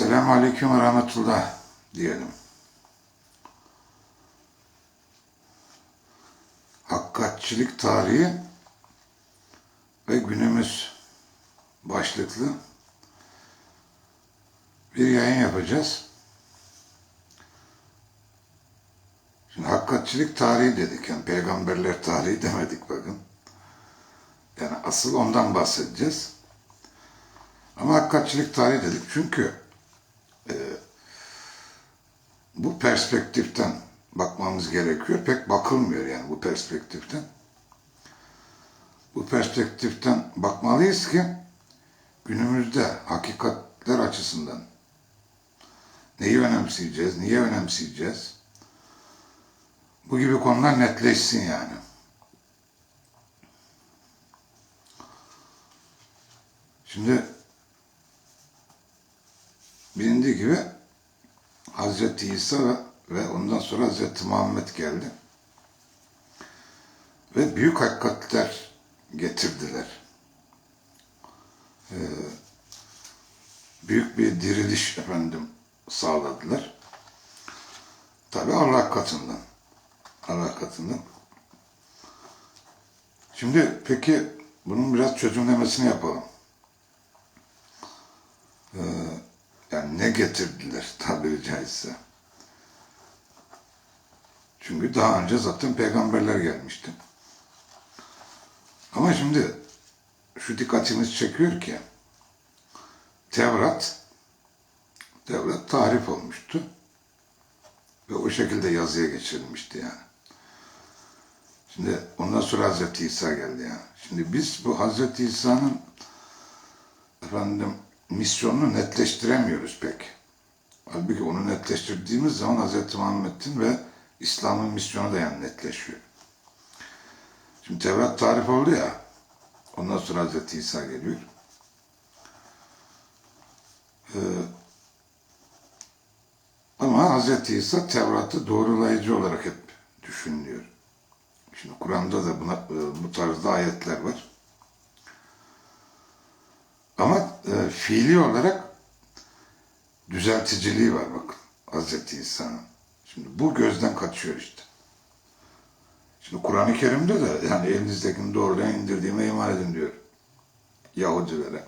Esselamu Aleyküm ve Rahmetullah diyelim. Hakikatçilik tarihi ve günümüz başlıklı bir yayın yapacağız. Şimdi hakikatçilik tarihi dedik. Yani peygamberler tarihi demedik bakın. Yani asıl ondan bahsedeceğiz. Ama hakikatçilik tarihi dedik çünkü e, bu perspektiften bakmamız gerekiyor. Pek bakılmıyor yani bu perspektiften. Bu perspektiften bakmalıyız ki günümüzde hakikatler açısından neyi önemseyeceğiz, niye önemseyeceğiz? Bu gibi konular netleşsin yani. Şimdi bilindiği gibi Hazreti İsa ve, ondan sonra Hazreti Muhammed geldi. Ve büyük hakikatler getirdiler. Ee, büyük bir diriliş efendim sağladılar. Tabi Allah katından. Allah katından. Şimdi peki bunun biraz çözümlemesini yapalım. Ee, yani ne getirdiler tabiri caizse. Çünkü daha önce zaten peygamberler gelmişti. Ama şimdi şu dikkatimiz çekiyor ki Tevrat Tevrat tahrif olmuştu. Ve o şekilde yazıya geçirilmişti yani. Şimdi ondan sonra Hazreti İsa geldi yani. Şimdi biz bu Hazreti İsa'nın efendim misyonunu netleştiremiyoruz pek. Halbuki onu netleştirdiğimiz zaman Hazreti Muhammed'in ve İslam'ın misyonu da yani netleşiyor. Şimdi Tevrat tarif oldu ya, ondan sonra Hazreti İsa geliyor. Ee, ama Hazreti İsa Tevrat'ı doğrulayıcı olarak hep düşünülüyor. Şimdi Kur'an'da da buna, bu tarzda ayetler var. Ama e, fiili olarak düzelticiliği var bakın Hazreti İsa'nın. Şimdi bu gözden kaçıyor işte. Şimdi Kur'an-ı Kerim'de de yani elinizdekini doğrudan indirdiğime iman edin diyor Yahudilere.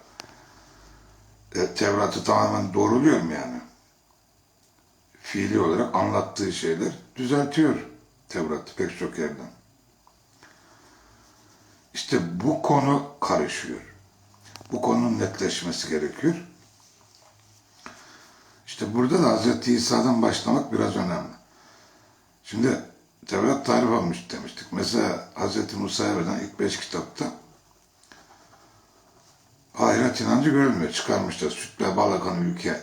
E, Tevrat'ı tamamen doğruluyor mu yani? Fiili olarak anlattığı şeyler düzeltiyor Tevrat pek çok yerden. İşte bu konu karışıyor. Bu konunun netleşmesi gerekiyor. İşte burada da Hz. İsa'dan başlamak biraz önemli. Şimdi Tevrat tarif olmuş demiştik. Mesela Hz. Musa'ya verilen ilk beş kitapta ahiret inancı görülmüyor. Çıkarmışlar süt ve bal akan ülke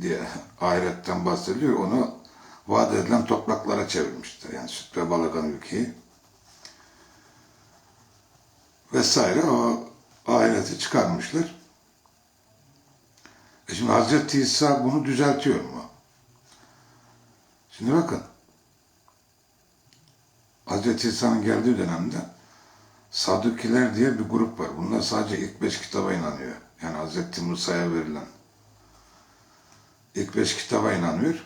diye ahiretten bahsediliyor. Onu vaat edilen topraklara çevirmişler. Yani süt ve bal akan ülkeyi. Vesaire o ahireti çıkarmışlar. E şimdi Hazreti İsa bunu düzeltiyor mu? Şimdi bakın. Hazreti İsa'nın geldiği dönemde Sadukiler diye bir grup var. Bunlar sadece ilk beş kitaba inanıyor. Yani Hazreti Musa'ya verilen ilk beş kitaba inanıyor.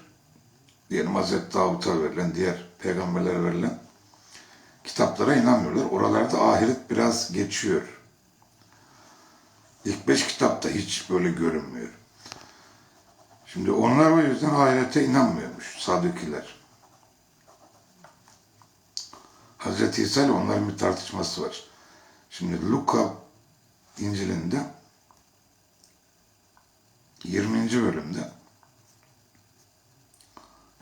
Diyelim Hazreti Davut'a verilen, diğer peygamberlere verilen kitaplara inanmıyorlar. Oralarda ahiret biraz geçiyor. İlk beş kitapta hiç böyle görünmüyor. Şimdi onlar o yüzden ahirete inanmıyormuş Sadukiler. Hazreti İsa ile onların bir tartışması var. Şimdi Luka İncil'inde 20. bölümde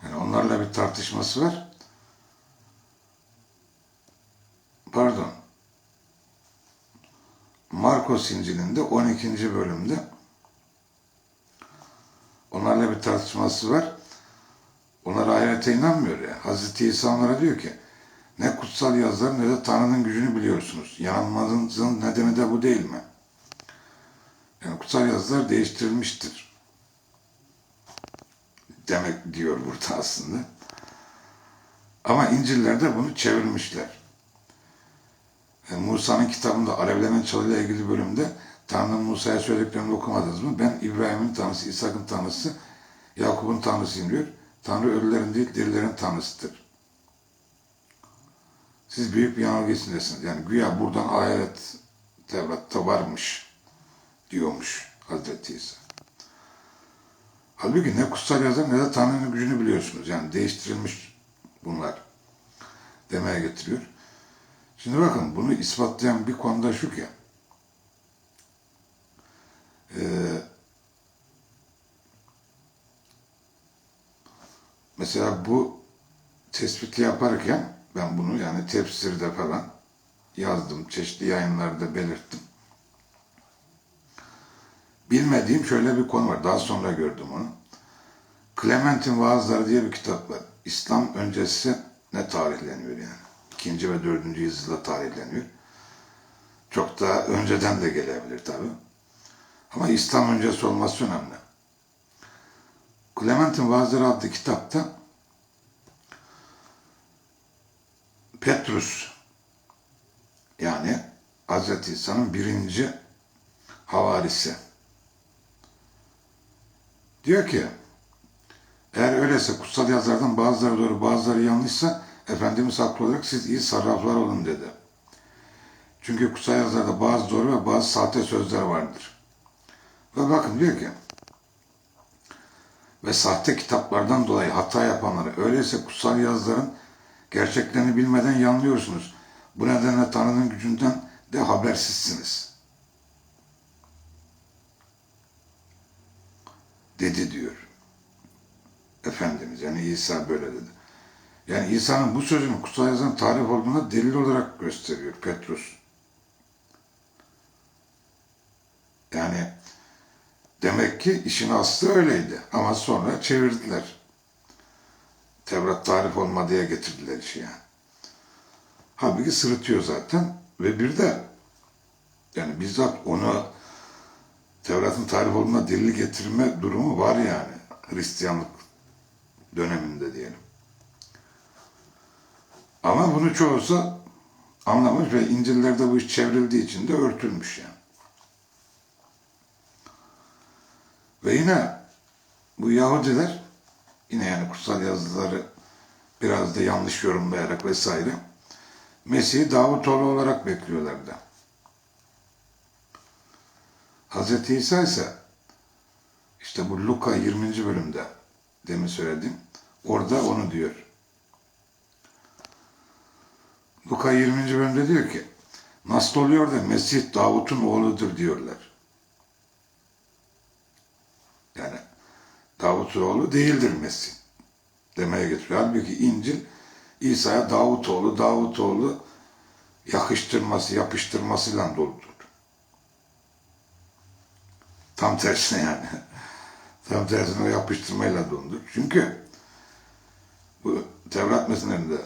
yani onlarla bir tartışması var. Pardon. Markos İncil'inde 12. bölümde onlarla bir tartışması var. Onlar ahirete inanmıyor ya. Hazreti İsa onlara diyor ki ne kutsal yazılar ne de Tanrı'nın gücünü biliyorsunuz. Yanılmanızın nedeni de bu değil mi? Yani kutsal yazılar değiştirilmiştir. Demek diyor burada aslında. Ama İncil'lerde bunu çevirmişler. Yani Musa'nın kitabında Alevlenen çalıyla ilgili bölümde Tanrı'nın Musa'ya söylediklerini okumadınız mı? Ben İbrahim'in tanrısı, İshak'ın tanrısı, Yakup'un tanrısıyım diyor. Tanrı ölülerin değil, dirilerin tanrısıdır. Siz büyük bir yanılgı içindesiniz. Yani güya buradan ayet Tevrat'ta varmış diyormuş Hazreti İsa. Halbuki ne kutsal yazar ne de Tanrı'nın gücünü biliyorsunuz. Yani değiştirilmiş bunlar demeye getiriyor. Şimdi bakın bunu ispatlayan bir konuda şu ki eee, mesela bu tespiti yaparken ben bunu yani tefsirde falan yazdım, çeşitli yayınlarda belirttim. Bilmediğim şöyle bir konu var. Daha sonra gördüm onu. Clement'in Vaazları diye bir kitap var. İslam öncesi ne tarihleniyor yani. İkinci ve dördüncü yüzyılda tarihleniyor. Çok daha önceden de gelebilir tabi. Ama İslam öncesi olması önemli. Clement'in Vaazları adlı kitapta Petrus yani Hz. İsa'nın birinci havarisi diyor ki eğer öyleyse kutsal yazılardan bazıları doğru bazıları yanlışsa Efendimiz haklı olarak siz iyi sarraflar olun dedi. Çünkü kutsal yazılarda bazı doğru ve bazı sahte sözler vardır. Ve bakın diyor ki ve sahte kitaplardan dolayı hata yapanları öyleyse kutsal yazıların gerçeklerini bilmeden yanılıyorsunuz. Bu nedenle Tanrı'nın gücünden de habersizsiniz. Dedi diyor. Efendimiz yani İsa böyle dedi. Yani İsa'nın bu sözünün kutsal yazının tarif olduğuna delil olarak gösteriyor Petrus. Yani demek ki işin aslı öyleydi ama sonra çevirdiler. Tevrat tarif olma diye getirdiler işi yani. Halbuki sırıtıyor zaten ve bir de yani bizzat onu Tevrat'ın tarif olduğuna delil getirme durumu var yani. Hristiyanlık döneminde diyelim. Ama bunu çoğusu anlamış ve İncil'lerde bu iş çevrildiği için de örtülmüş yani. Ve yine bu Yahudiler yine yani kutsal yazıları biraz da yanlış yorumlayarak vesaire Mesih'i Davutoğlu olarak bekliyorlardı. Hz. İsa ise işte bu Luka 20. bölümde demin söyledim. Orada onu diyor. Luka 20. bölümde diyor ki nasıl oluyor da Mesih Davut'un oğludur diyorlar. Yani Davut'un oğlu değildir Mesih. Demeye getiriyor. Halbuki İncil İsa'ya Davutoğlu, Davutoğlu yakıştırması, yapıştırmasıyla doludur. Tam tersine yani. Tam tersine o yapıştırmayla doludur. Çünkü bu Tevrat metinlerinde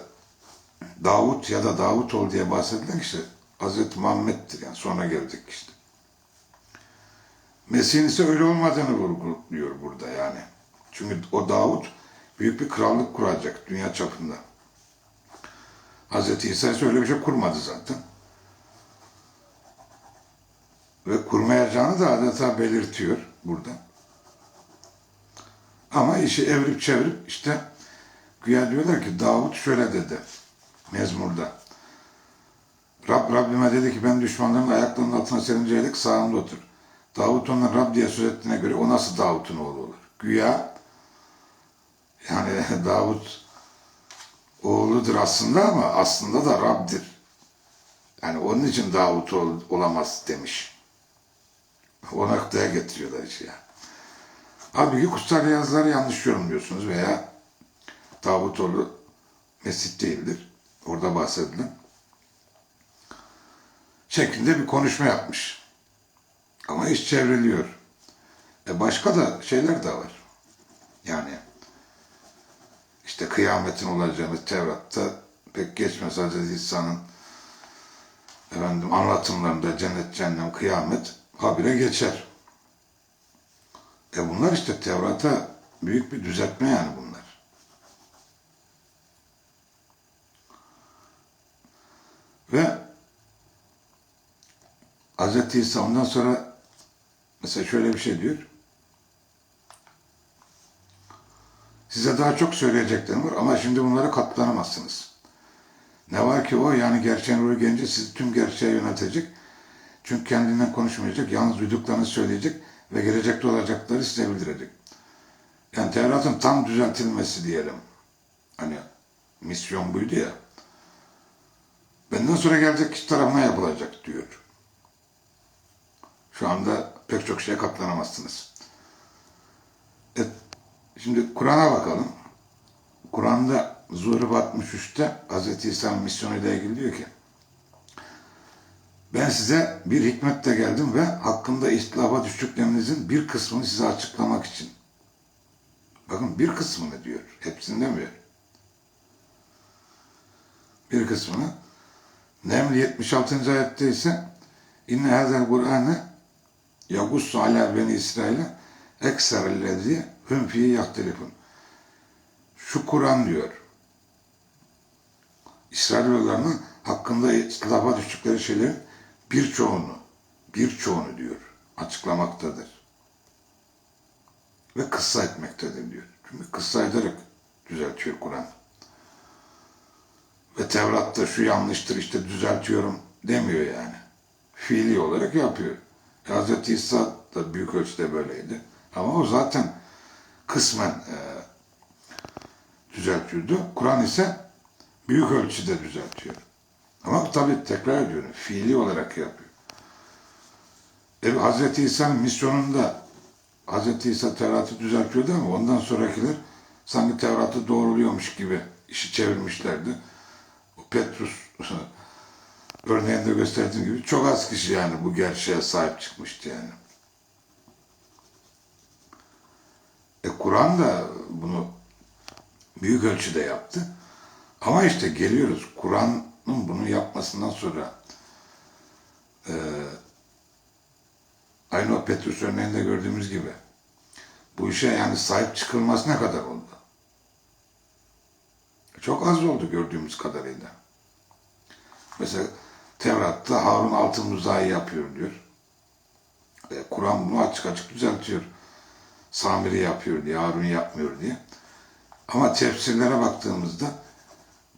Davut ya da Davutoğlu diye bahsedilen kişi Hazreti Muhammed'dir yani sonra gelecek işte. Mesih'in ise öyle olmadığını vurguluyor burada yani. Çünkü o Davut büyük bir krallık kuracak dünya çapında. Hazreti İsa ise öyle bir şey kurmadı zaten. Ve kurmayacağını da adeta belirtiyor burada. Ama işi evirip çevirip işte güya diyorlar ki Davut şöyle dedi mezmurda. Rab Rabbime dedi ki ben düşmanların ayaklarının altına serince elik sağımda otur. Davut ondan Rab diye söz ettiğine göre o nasıl Davut'un oğlu olur? Güya yani Davut oğludur aslında ama aslında da Rab'dir. Yani onun için Davut ol, olamaz demiş. O noktaya getiriyorlar işi yani. Halbuki kutsal yazıları yanlış yorumluyorsunuz veya Davutoğlu Mesih değildir. Orada bahsedilen. Şeklinde bir konuşma yapmış. Ama iş çevriliyor. E başka da şeyler de var. Yani işte kıyametin olacağını Tevrat'ta pek geçmez Hazreti İsa'nın efendim anlatımlarında cennet, cehennem, kıyamet habire geçer. E bunlar işte Tevrat'a büyük bir düzeltme yani bunlar. Ve Hz. İsa ondan sonra Mesela şöyle bir şey diyor. Size daha çok söyleyeceklerim var ama şimdi bunlara katlanamazsınız. Ne var ki o yani gerçeğin ruhu gelince sizi tüm gerçeğe yöneltecek. Çünkü kendinden konuşmayacak, yalnız duyduklarını söyleyecek ve gelecekte olacakları size bildirecek. Yani Tevrat'ın tam düzeltilmesi diyelim. Hani misyon buydu ya. Benden sonra gelecek kişi tarafına yapılacak diyor. Şu anda pek çok şeye katlanamazsınız. E, şimdi Kur'an'a bakalım. Kur'an'da Zuhruf 63'te Hz. İsa'nın misyonuyla ilgili diyor ki ben size bir hikmetle geldim ve hakkında ihtilafa düştüklerinizin bir kısmını size açıklamak için. Bakın bir kısmını diyor. Hepsini demiyor. Bir kısmını. Neml 76. ayette ise İnne hazel Kur'an'ı yagussu ala beni İsrail'e ekserellezi hüm fihi yahtelifun. Şu Kur'an diyor. İsrailoğullarının hakkında ihtilafa düştükleri şeylerin birçoğunu, birçoğunu diyor, açıklamaktadır. Ve kıssa etmektedir diyor. Çünkü kıssa ederek düzeltiyor Kur'an. Ve Tevrat'ta şu yanlıştır işte düzeltiyorum demiyor yani. Fiili olarak yapıyor. Hz. İsa da büyük ölçüde böyleydi. Ama o zaten kısmen e, düzeltiyordu. Kur'an ise büyük ölçüde düzeltiyor. Ama tabii tekrar ediyorum, fiili olarak yapıyor. E, Hz. İsa'nın misyonunda Hz. İsa Tevrat'ı düzeltiyordu ama ondan sonrakiler sanki Tevrat'ı doğruluyormuş gibi işi çevirmişlerdi. Petrus örneğinde gösterdiğim gibi çok az kişi yani bu gerçeğe sahip çıkmıştı yani. E Kur'an da bunu büyük ölçüde yaptı. Ama işte geliyoruz Kur'an'ın bunu yapmasından sonra e, aynı o Petrus örneğinde gördüğümüz gibi bu işe yani sahip çıkılması ne kadar oldu? Çok az oldu gördüğümüz kadarıyla. Mesela Tevrat'ta Harun altın muzayı yapıyor diyor. E, Kur'an bunu açık açık düzeltiyor. Samiri yapıyor diye, Harun yapmıyor diye. Ama tefsirlere baktığımızda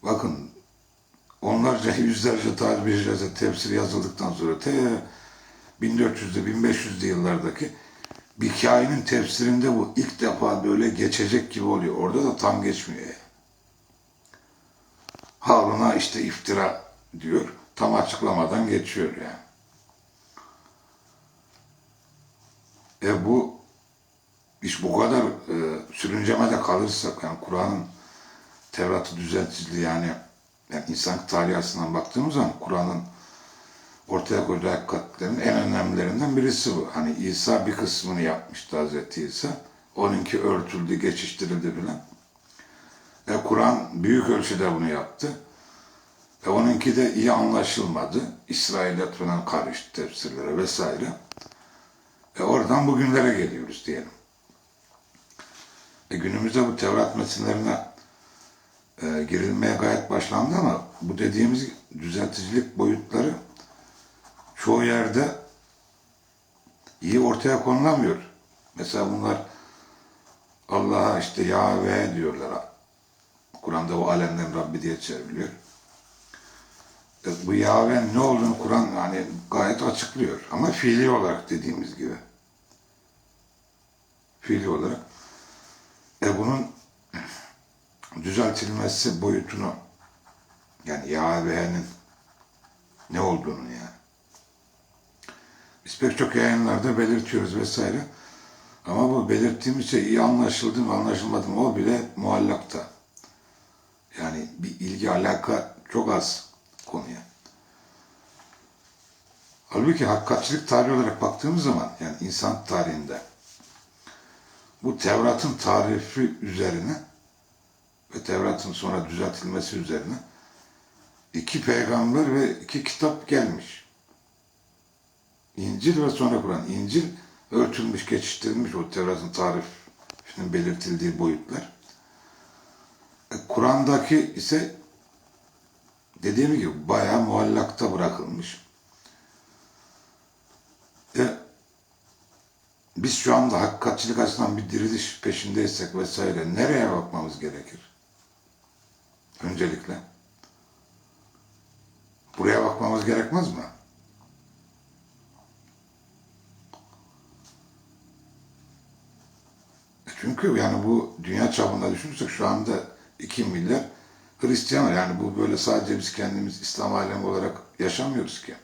bakın onlarca, yüzlerce, tabirlerce tefsir yazıldıktan sonra te 1400'lü, 1500'lü yıllardaki bir hikayenin tefsirinde bu ilk defa böyle geçecek gibi oluyor. Orada da tam geçmiyor. Harun'a işte iftira diyor. Tam açıklamadan geçiyor yani. E bu iş bu kadar e, sürüncemede kalırsak yani Kur'an'ın Tevrat'ı düzelticiliği yani, yani insan tarihi baktığımız zaman Kur'an'ın ortaya koyduğu hakikatlerin en önemlilerinden birisi bu. Hani İsa bir kısmını yapmıştı Hazreti İsa. Onunki örtüldü, geçiştirildi filan. E, Kur'an büyük ölçüde bunu yaptı. E, onunki de iyi anlaşılmadı. İsrailiyet falan karıştı tefsirlere vesaire. E, oradan bugünlere geliyoruz diyelim. E, günümüzde bu Tevrat metinlerine e, girilmeye gayet başlandı ama bu dediğimiz düzelticilik boyutları çoğu yerde iyi ortaya konulamıyor. Mesela bunlar Allah'a işte Yahve diyorlar. Kur'an'da o alemden Rabbi diye çevriliyor. E, bu Yahve'nin ne olduğunu Kur'an yani gayet açıklıyor. Ama fiili olarak dediğimiz gibi. Fiili olarak. E bunun düzeltilmesi boyutunu yani Yahve'nin ne olduğunu yani. Biz pek çok yayınlarda belirtiyoruz vesaire. Ama bu belirttiğimiz şey iyi anlaşıldı mı anlaşılmadı mı o bile muallakta. Yani bir ilgi alaka çok az konuya. Halbuki hakikatçilik tarihi olarak baktığımız zaman yani insan tarihinde bu Tevrat'ın tarifi üzerine ve Tevrat'ın sonra düzeltilmesi üzerine iki peygamber ve iki kitap gelmiş. İncil ve sonra Kur'an. İncil örtülmüş, geçiştirilmiş o Tevrat'ın tarifinin belirtildiği boyutlar. E, Kur'an'daki ise dediğim gibi bayağı muallakta bırakılmış. E, biz şu anda hakikatçilik açısından bir diriliş peşindeysek vesaire nereye bakmamız gerekir? Öncelikle. Buraya bakmamız gerekmez mi? E Çünkü yani bu dünya çapında düşünürsek şu anda 2 milyar Hristiyan. Yani bu böyle sadece biz kendimiz İslam alemi olarak yaşamıyoruz ki.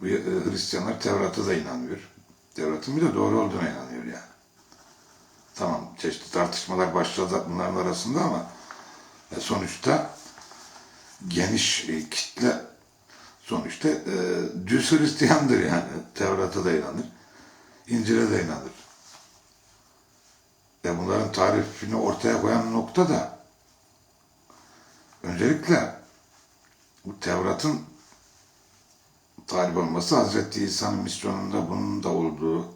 Bu e, Hristiyanlar Tevrat'a da inanıyor. Tevrat'ın bir de doğru olduğuna inanıyor yani. Tamam çeşitli tartışmalar başladı bunların arasında ama e, sonuçta geniş e, kitle sonuçta e, düz Hristiyandır yani. Tevrat'a da inanır. İncil'e de inanır. E bunların tarifini ortaya koyan nokta da öncelikle bu Tevrat'ın tarif olması Hazreti İsa'nın misyonunda bunun da olduğu,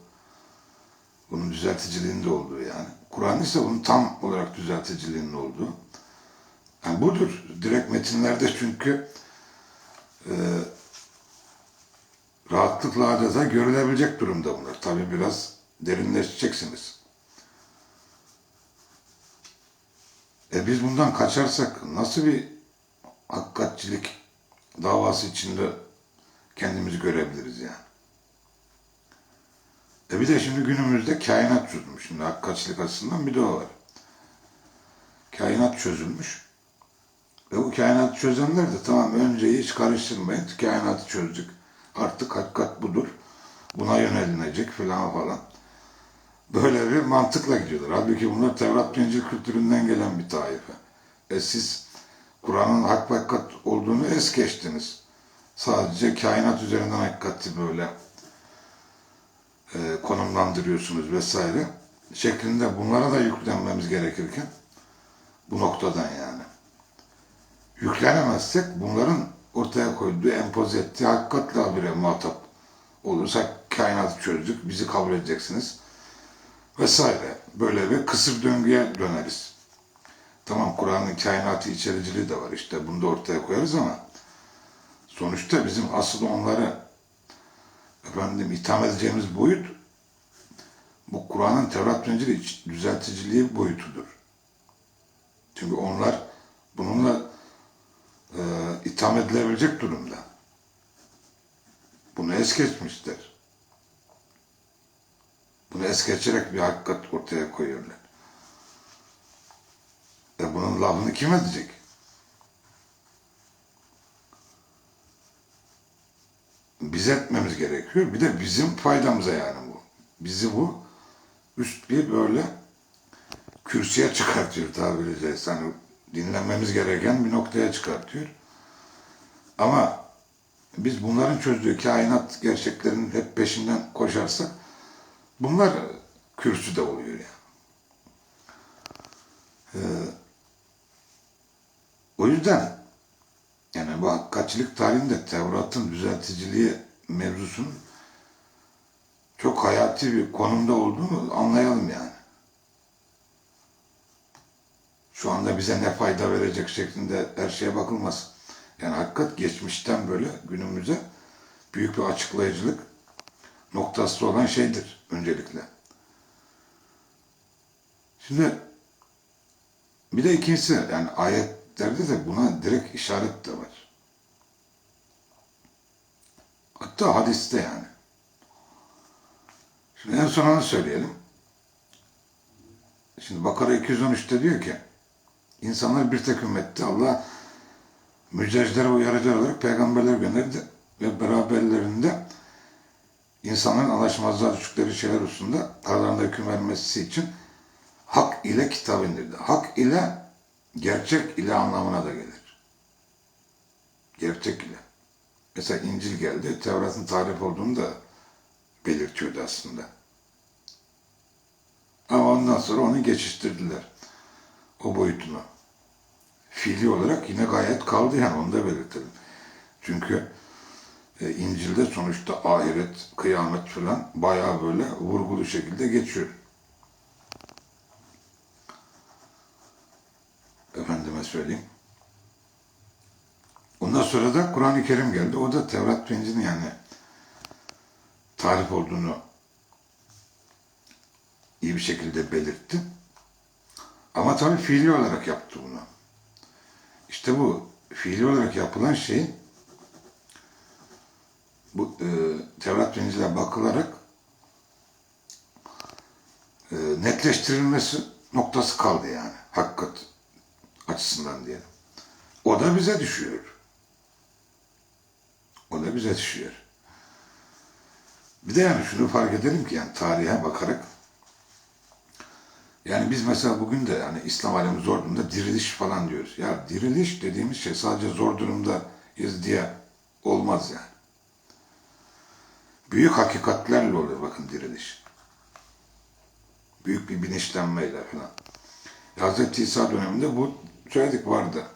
bunun düzelticiliğinde olduğu yani. Kur'an ise bunun tam olarak düzelticiliğinin olduğu. Yani budur. Direkt metinlerde çünkü e, rahatlıkla adeta görülebilecek durumda bunlar. Tabi biraz derinleşeceksiniz. E biz bundan kaçarsak nasıl bir hakikatçilik davası içinde kendimizi görebiliriz yani. E bir de şimdi günümüzde kainat çözülmüş. Şimdi hakikatçilik açısından bir de o var. Kainat çözülmüş. Ve bu kainatı çözenler de tamam önce hiç karıştırmayın. Kainatı çözdük. Artık hakikat budur. Buna yönelinecek falan falan. Böyle bir mantıkla gidiyorlar. Halbuki bunlar Tevrat ve İncil kültüründen gelen bir taife. E siz Kur'an'ın hak ve hakikat olduğunu es geçtiniz. Sadece kainat üzerinden hakikati böyle e, konumlandırıyorsunuz vesaire. Şeklinde bunlara da yüklenmemiz gerekirken bu noktadan yani. Yüklenemezsek bunların ortaya koyduğu, empoze ettiği hakikatle bir muhatap olursak kainatı çözdük, bizi kabul edeceksiniz vesaire. Böyle bir kısır döngüye döneriz. Tamam Kur'an'ın kainatı içericiliği de var işte bunu da ortaya koyarız ama sonuçta bizim asıl onları efendim itham edeceğimiz boyut bu Kur'an'ın Tevrat İncil düzelticiliği boyutudur. Çünkü onlar bununla e, itham edilebilecek durumda. Bunu es geçmişler. Bunu es geçerek bir hakikat ortaya koyuyorlar. E bunun lafını kim edecek? Biz etmemiz gerekiyor. Bir de bizim faydamıza yani bu. Bizi bu üst bir böyle kürsüye çıkartıyor tabiri caizse. Hani dinlenmemiz gereken bir noktaya çıkartıyor. Ama biz bunların çözdüğü kainat gerçeklerinin hep peşinden koşarsak bunlar kürsüde oluyor yani. Ee, o yüzden yani bu hakikatçilik tarihinde Tevrat'ın düzelticiliği mevzusunun çok hayati bir konumda olduğunu anlayalım yani. Şu anda bize ne fayda verecek şeklinde her şeye bakılmaz. Yani hakikat geçmişten böyle günümüze büyük bir açıklayıcılık noktası olan şeydir öncelikle. Şimdi bir de ikincisi yani ayetlerde de buna direkt işaret de var. Hatta hadiste yani. Şimdi en son onu söyleyelim. Şimdi Bakara 213'te diyor ki insanlar bir tek ümmette Allah müjdeciler ve uyarıcılar olarak peygamberler gönderdi ve beraberlerinde insanların anlaşmazlığa düştükleri şeyler hususunda aralarında hüküm vermesi için hak ile kitap indirdi. Hak ile gerçek ile anlamına da gelir. Gerçek ile. Mesela İncil geldi, Tevrat'ın tarif olduğunu da belirtiyordu aslında. Ama ondan sonra onu geçiştirdiler. O boyutunu. Fiili olarak yine gayet kaldı yani onu da belirtelim. Çünkü e, İncil'de sonuçta ahiret, kıyamet falan bayağı böyle vurgulu şekilde geçiyor. Efendime söyleyeyim. Ondan sonra da Kur'an-ı Kerim geldi. O da Tevrat ve yani tarif olduğunu iyi bir şekilde belirtti. Ama tabii fiili olarak yaptı bunu. İşte bu fiili olarak yapılan şey bu e, Tevrat ve İncil'e bakılarak e, netleştirilmesi noktası kaldı yani. Hakikat açısından diyelim. O da bize düşüyor. O da bize düşüyor. Bir de yani şunu fark edelim ki yani tarihe bakarak yani biz mesela bugün de yani İslam alemi zor durumda diriliş falan diyoruz. Ya diriliş dediğimiz şey sadece zor durumdayız diye olmaz yani. Büyük hakikatlerle olur bakın diriliş. Büyük bir bilinçlenmeyle falan. Hz. İsa döneminde bu söyledik vardı.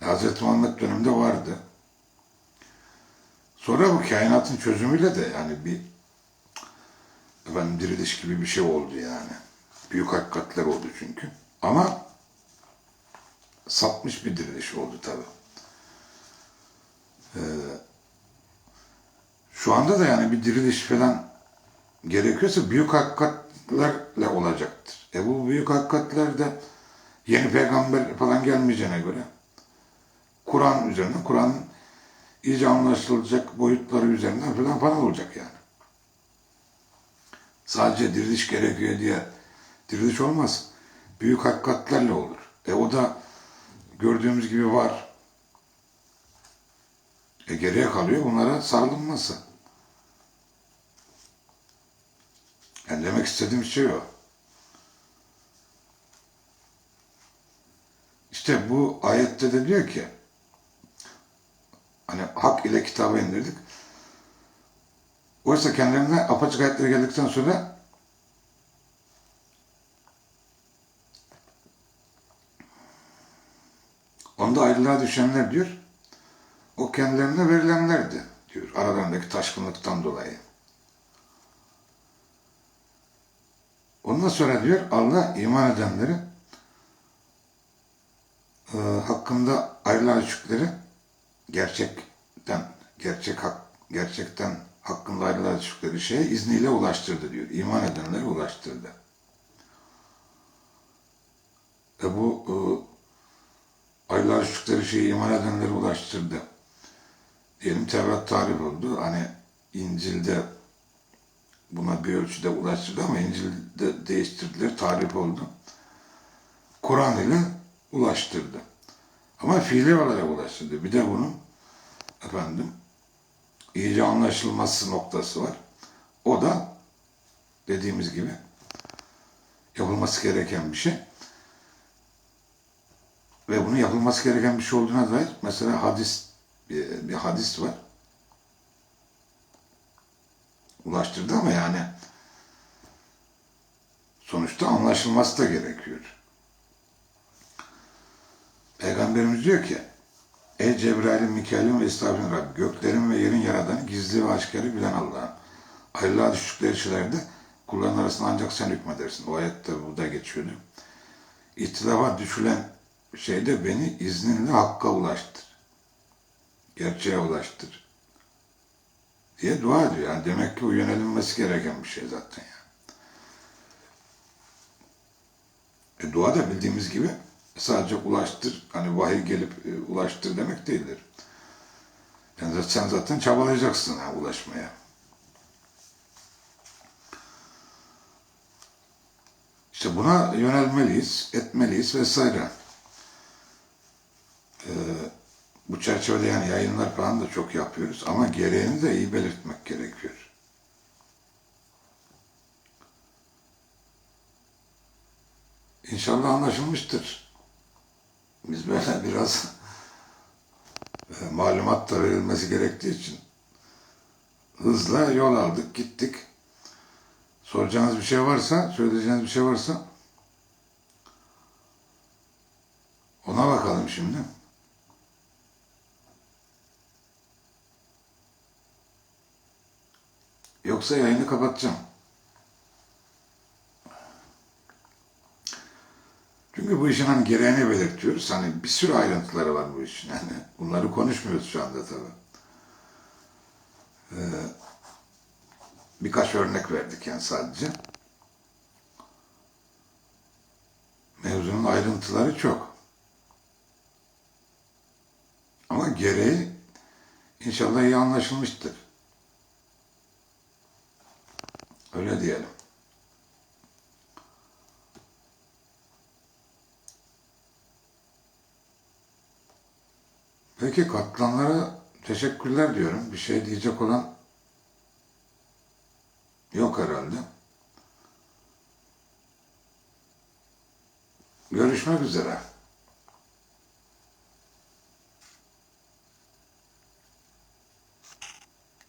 Hz. Muhammed döneminde vardı. Sonra bu kainatın çözümüyle de yani bir efendim diriliş gibi bir şey oldu yani. Büyük hakikatler oldu çünkü. Ama sapmış bir diriliş oldu tabi. Ee, şu anda da yani bir diriliş falan gerekiyorsa büyük hakikatlerle olacaktır. E bu büyük hakikatler de yeni peygamber falan gelmeyeceğine göre Kur'an üzerine, Kur'an'ın iyice anlaşılacak boyutları üzerinden falan falan olacak yani. Sadece diriliş gerekiyor diye diriliş olmaz. Büyük hakikatlerle olur. E o da gördüğümüz gibi var. E geriye kalıyor bunlara sarılınması. Yani demek istediğim şey o. İşte bu ayette de diyor ki hani hak ile kitabı indirdik. Oysa kendilerine apaçık ayetler geldikten sonra onda ayrılığa düşenler diyor, o kendilerine verilenlerdi diyor aralarındaki taşkınlıktan dolayı. Ondan sonra diyor Allah iman edenleri e, hakkında ayrılığa düştükleri gerçekten gerçek hak gerçekten hakkında ayrılığa düştükleri şeye izniyle ulaştırdı diyor. İman edenleri ulaştırdı. E bu e, ayrılığa düştükleri şeyi iman edenleri ulaştırdı. Diyelim Tevrat tarif oldu. Hani İncil'de buna bir ölçüde ulaştırdı ama İncil'de değiştirdiler, tarif oldu. Kur'an ile ulaştırdı. Ama fiili olarak ulaştırdı. Bir de bunun efendim iyice anlaşılması noktası var. O da dediğimiz gibi yapılması gereken bir şey. Ve bunun yapılması gereken bir şey olduğuna dair mesela hadis bir, bir hadis var. Ulaştırdı ama yani sonuçta anlaşılması da gerekiyor. Peygamberimiz diyor ki Ey Cebrail'in, Mikail'in ve İsrafil'in Rabbi, göklerin ve yerin yaradanı, gizli ve aşkarı bilen Allah'ım. Ayrılığa düştükleri şeylerde kulların arasında ancak sen hükmedersin. O ayette burada geçiyordu. İhtilafa düşülen şeyde beni izninle hakka ulaştır. Gerçeğe ulaştır. Diye dua ediyor. Yani demek ki o yönelinmesi gereken bir şey zaten yani. E dua da bildiğimiz gibi sadece ulaştır, hani vahiy gelip e, ulaştır demek değildir. Yani sen zaten çabalayacaksın ha, ulaşmaya. İşte buna yönelmeliyiz, etmeliyiz vesaire. Ee, bu çerçevede yani yayınlar falan da çok yapıyoruz ama gereğini de iyi belirtmek gerekiyor. İnşallah anlaşılmıştır. Biz böyle biraz e, malumat da verilmesi gerektiği için hızla yol aldık, gittik. Soracağınız bir şey varsa, söyleyeceğiniz bir şey varsa ona bakalım şimdi. Yoksa yayını kapatacağım. Çünkü bu işin hani gereğini belirtiyoruz. Hani bir sürü ayrıntıları var bu işin. Yani bunları konuşmuyoruz şu anda tabii. Ee, birkaç örnek verdik yani sadece. Mevzunun ayrıntıları çok. Ama gereği inşallah iyi anlaşılmıştır. Öyle diyelim. Peki katılanlara teşekkürler diyorum. Bir şey diyecek olan yok herhalde. Görüşmek üzere.